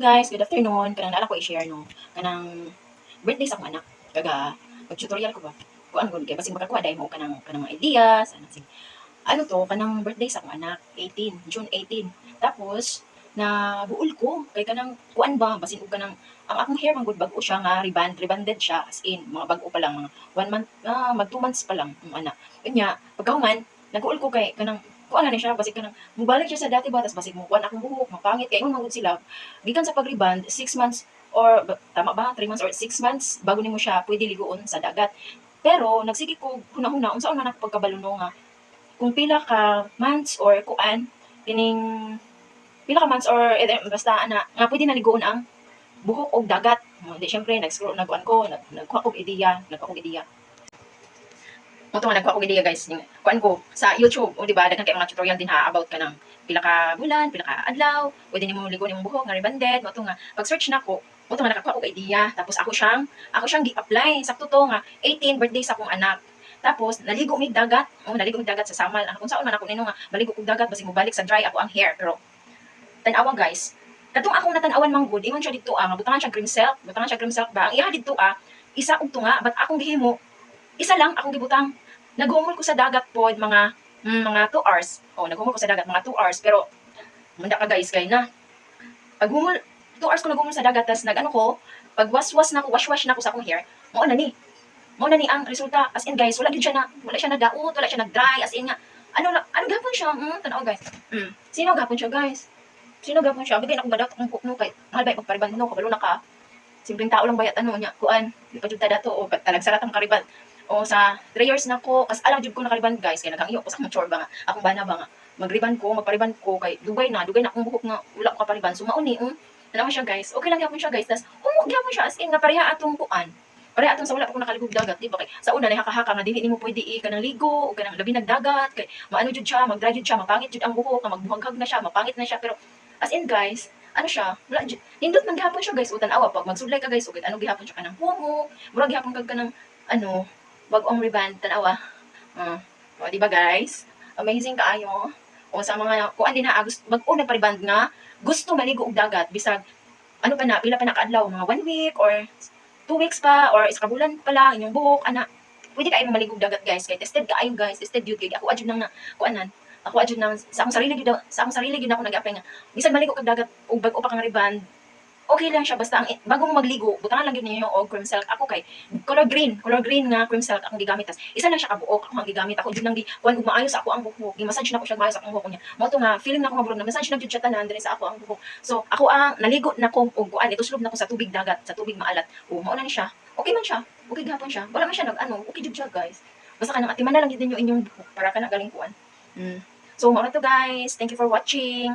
guys, good afternoon. Kanang naala ko i-share no. Kanang birthday sa akong anak. Kaga mag-tutorial ko ba. Kung ano gud kay basig makakuha dai mo kanang kanang mga ideas, ano sing ano to, kanang birthday sa akong anak, 18, June 18. Tapos na buol ko kay kanang kuan ba basin og kanang ang akong hair man gud bag-o siya nga reband rebanded siya as in mga bag-o pa lang mga one month ah, mag two months pa lang ang anak unya pagkahuman nag-uol ko kay kanang kuan na ni siya basig kanang mubalik siya sa dati ba tas basig mo kuan akong buhok mapangit kay ingon man gud sila. Gikan sa pag-reband 6 months or tama ba? 3 months or 6 months bago nimo siya pwede ligoon sa dagat. Pero nagsige ko hunahuna unsa una nak pagkabaluno nga? Kung pila ka months or kuan kining pila ka months or eh, basta ana nga pwede na ligoon ang buhok og dagat. Mo di syempre nag-scroll nagkuan ko nag nagkuha kog ideya nagkuha kog ideya mo to nga nagkuha kog ideya guys. Yung kuan ko sa YouTube o di ba daghan kay mga tutorial din ha about kanang pila ka bulan pila ka adlaw pwede nimo ligoon imong buhok nga rebanded mo to nga. Pag search nako mo to nga nakakuha kog ideya tapos ako siyang ako siyang gi-apply sakto to nga 18 birthday sa akong anak. Tapos naligo mig dagat oh naligo mig dagat sa samal. Kung saan man ako nino nga baligo kog dagat basig mo balik sa dry ako ang hair pero tanawa guys katong akong natanawan man good ingon siya dito ah nga butangan siya cream silk butangan siya cream silk ba? Ang iya dito ah isa og tunga but akong gihimo isa lang akong gibutang. Nagumol ko sa dagat pod mga mm, mga 2 hours. Oh nagumol ko sa dagat mga 2 hours pero manda ka guys kay na. Pag humol 2 hours ko nagumol sa dagat tas nagano ko pag waswas na ko wash wash na ko sa akong hair mo na ni. Mo na ni ang resulta. As in guys wala gyud siya na wala siya nadaot wala siya nag-dry as in nga. Ano na ano gapon siya? Mm, tanaw guys. Mm. sino gapon siya guys? Sino gapon siya? Bigay na ko badat ang no kay mahal ba pagpariban no kabalo na ka. Simpleng tao lang bayat ano nya kuan di jud ta dato o talagsarat ang kariban o sa 3 years na ko as alam jud ko nakariban guys. Kay nagang iyo ko sa chore ba nga? Akong bana ba nga? Magriban ko magpariban ko kay dugay na dugay na akong buhok nga wala ko kapariban so mauni um ano siya guys. Okay lang gyapon siya guys. Tas humog gyapon siya as in nga pareha atong kuan. Pareha atong sa wala pa ko nakaligog dagat di ba? Kay sa una nahaka-haka nga dili nimo pwede i kanang ligo o kanang labi nagdagat kay maano jud siya magdry jud siya mapangit jud ang buhok nga magbuhaghag na siya mapangit na siya. Pero as in guys ano siya, wala, nindot man gihapon siya guys, utan awa, pag magsudlay ka guys, ugit, ano gihapon siya kanang humo, mura gihapon kag kanang, ano, bagong reband, tanawa. Uh, o, di ba guys? Amazing kaayo. O sa mga, kuan din na, gusto, mag una pa reband nga, gusto maligo og dagat, bisag, ano pa na, pila pa na kaadlaw, mga one week, or two weeks pa, or isa ka bulan pa lang, inyong buhok, ana, pwede kayo maligog dagat guys, kay tested kaayo guys, tested yun, kay ako adyo nang na, kuanan, ako adyo nang, sa akong sarili gyud sa akong sarili gyud ako nag-apply nga, bisag maligo kag dagat ug bag-o pa kang reband okay lang siya. Basta ang bago mo magligo butangan lang gyud ninyo og cream silk. Ako kay color green. Color green nga cream silk akong gigamit. Tas isa lang siya ka buok ako ang gigamit. Ako jud lang gi kuan ug maayo sa ako ang buhok. Gi-massage na ko siya maayo sa akong buhok niya. Mo to nga feeling na ko nga bro na massage na jud siya tanan sa ako ang buhok. So ako ang naligo na ko og kuan ituslog na ko sa tubig dagat sa tubig maalat. O mao na ni siya. Okay man siya. Okay gihapon siya. Wala man siya nag ano okay jud siya guys. Basta kanang atiman na lang gid ninyo inyong buhok para kana galing kuan. Mm. so mao na to guys. Thank you for watching